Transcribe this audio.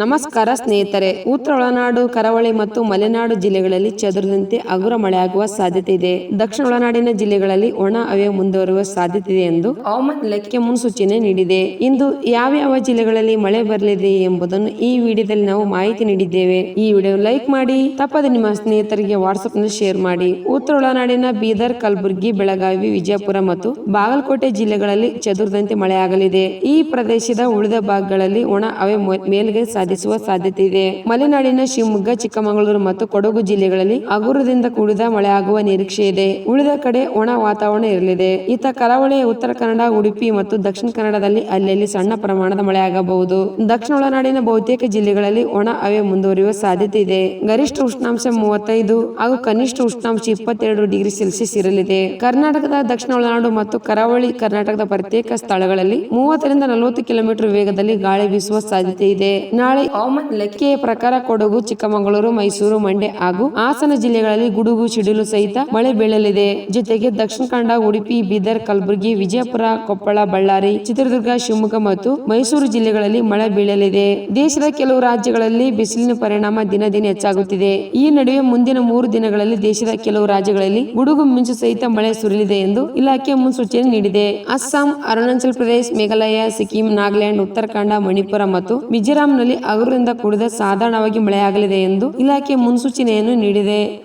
ನಮಸ್ಕಾರ ಸ್ನೇಹಿತರೆ, ಉತ್ತರ ಒಳನಾಡು, ಕರಾವಳಿ ಮತ್ತು ಮಲೆನಾಡು ಜಿಲ್ಲೆಗಳಲ್ಲಿ ಚದುರದಂತೆ ಹಗುರ ಮಳೆಯಾಗುವ ಸಾಧ್ಯತೆ ಇದೆ ದಕ್ಷಿಣ ಒಳನಾಡಿನ ಜಿಲ್ಲೆಗಳಲ್ಲಿ ಒಣ ಹವೆ ಮುಂದುವರುವ ಸಾಧ್ಯತೆ ಇದೆ ಎಂದು ಹವಾಮಾನ ಇಲಾಖೆ ಮುನ್ಸೂಚನೆ ನೀಡಿದೆ. ಇಂದು ಯಾವ್ಯಾವ ಜಿಲ್ಲೆಗಳಲ್ಲಿ ಮಳೆ ಬರಲಿದೆ ಎಂಬುದನ್ನು ಈ ವಿಡಿಯೋದಲ್ಲಿ ನಾವು ಮಾಹಿತಿ ನೀಡಿದ್ದೇವೆ. ಈ ವಿಡಿಯೋ ಲೈಕ್ ಮಾಡಿ, ತಪ್ಪದೆ ನಿಮ್ಮ ಸ್ನೇಹಿತರಿಗೆ ವಾಟ್ಸ್ಆಪ್ನಲ್ಲಿ ಶೇರ್ ಮಾಡಿ. ಉತ್ತರ ಒಳನಾಡಿನ ಬೀದರ್, ಕಲಬುರಗಿ, ಬೆಳಗಾವಿ, ವಿಜಯಪುರ ಮತ್ತು ಬಾಗಲಕೋಟೆ ಜಿಲ್ಲೆಗಳಲ್ಲಿ ಚದುರದಂತೆ ಮಳೆಯಾಗಲಿದೆ. ಈ ಪ್ರದೇಶದ ಉಳಿದ ಭಾಗಗಳಲ್ಲಿ ಒಣ ಹವೆ ಮೇಲ್ಗೆ ಸಾಧಿಸುವ ಸಾಧ್ಯತೆ ಇದೆ ಮಲೆನಾಡಿನ ಶಿವಮೊಗ್ಗ, ಚಿಕ್ಕಮಗಳೂರು ಮತ್ತು ಕೊಡಗು ಜಿಲ್ಲೆಗಳಲ್ಲಿ ಹಗುರದಿಂದ ಕೂಡಿದ ಮಳೆಯಾಗುವ ನಿರೀಕ್ಷೆ ಇದೆ. ಉಳಿದ ಕಡೆ ಒಣ ವಾತಾವರಣ ಇರಲಿದೆ. ಈತ ಕರಾವಳಿ ಉತ್ತರ ಕನ್ನಡ, ಉಡುಪಿ ಮತ್ತು ದಕ್ಷಿಣ ಕನ್ನಡದಲ್ಲಿ ಅಲ್ಲಲ್ಲಿ ಸಣ್ಣ ಪ್ರಮಾಣದ ಮಳೆಯಾಗಬಹುದು. ದಕ್ಷಿಣ ಒಳನಾಡಿನ ಬಹುತೇಕ ಜಿಲ್ಲೆಗಳಲ್ಲಿ ಒಣ ಹವೆ ಮುಂದುವರಿಯುವ ಸಾಧ್ಯತೆ ಇದೆ ಗರಿಷ್ಠ ಉಷ್ಣಾಂಶ ಮೂವತ್ತೈದು ಹಾಗೂ ಕನಿಷ್ಠ ಉಷ್ಣಾಂಶ ಇಪ್ಪತ್ತೆರಡು ಡಿಗ್ರಿ ಸೆಲ್ಸಿಯಸ್ ಇರಲಿದೆ. ಕರ್ನಾಟಕದ ದಕ್ಷಿಣ ಒಳನಾಡು ಮತ್ತು ಕರಾವಳಿ ಕರ್ನಾಟಕದ ಪ್ರತ್ಯೇಕ ಸ್ಥಳಗಳಲ್ಲಿ ಮೂವತ್ತರಿಂದ ನಲವತ್ತು ಕಿಲೋಮೀಟರ್ ವೇಗದಲ್ಲಿ ಗಾಳಿ ಬೀಸುವ ಸಾಧ್ಯತೆ ಇದೆ ನಾಳೆ ಹವಾಮಾನ ಇಲಾಖೆಯ ಪ್ರಕಾರ ಕೊಡಗು, ಚಿಕ್ಕಮಗಳೂರು, ಮೈಸೂರು, ಮಂಡ್ಯ ಹಾಗೂ ಹಾಸನ ಜಿಲ್ಲೆಗಳಲ್ಲಿ ಗುಡುಗು, ಸಿಡಿಲು ಸಹಿತ ಮಳೆ ಬೀಳಲಿದೆ. ಜೊತೆಗೆ ದಕ್ಷಿಣ ಕನ್ನಡ, ಉಡುಪಿ, ಬೀದರ್, ಕಲಬುರಗಿ, ವಿಜಯಪುರ, ಕೊಪ್ಪಳ, ಬಳ್ಳಾರಿ, ಚಿತ್ರದುರ್ಗ, ಶಿವಮೊಗ್ಗ ಮತ್ತು ಮೈಸೂರು ಜಿಲ್ಲೆಗಳಲ್ಲಿ ಮಳೆ ಬೀಳಲಿದೆ. ದೇಶದ ಕೆಲವು ರಾಜ್ಯಗಳಲ್ಲಿ ಬಿಸಿಲಿನ ಪರಿಣಾಮ ದಿನ ದಿನ ಹೆಚ್ಚಾಗುತ್ತಿದೆ. ಈ ನಡುವೆ ಮುಂದಿನ ಮೂರು ದಿನಗಳಲ್ಲಿ ದೇಶದ ಕೆಲವು ರಾಜ್ಯಗಳಲ್ಲಿ ಗುಡುಗು ಮಿಂಚು ಸಹಿತ ಮಳೆ ಸುರಿಯಲಿದೆ ಎಂದು ಇಲಾಖೆ ಮುನ್ಸೂಚನೆ ನೀಡಿದೆ. ಅಸ್ಸಾಂ, ಅರುಣಾಚಲ ಪ್ರದೇಶ, ಮೇಘಾಲಯ, ಸಿಕ್ಕಿಂ, ನಾಗಾಲ್ಯಾಂಡ್, ಉತ್ತರಾಖಂಡ, ಮಣಿಪುರ ಮತ್ತು ಮಿಜೋರಾಂನಲ್ಲಿ ಹಗುರದಿಂದ ಕೂಡಿದ ಸಾಧಾರಣವಾಗಿ ಮಳೆಯಾಗಲಿದೆ ಎಂದು ಇಲಾಖೆ ಮುನ್ಸೂಚನೆಯನ್ನು ನೀಡಿದೆ.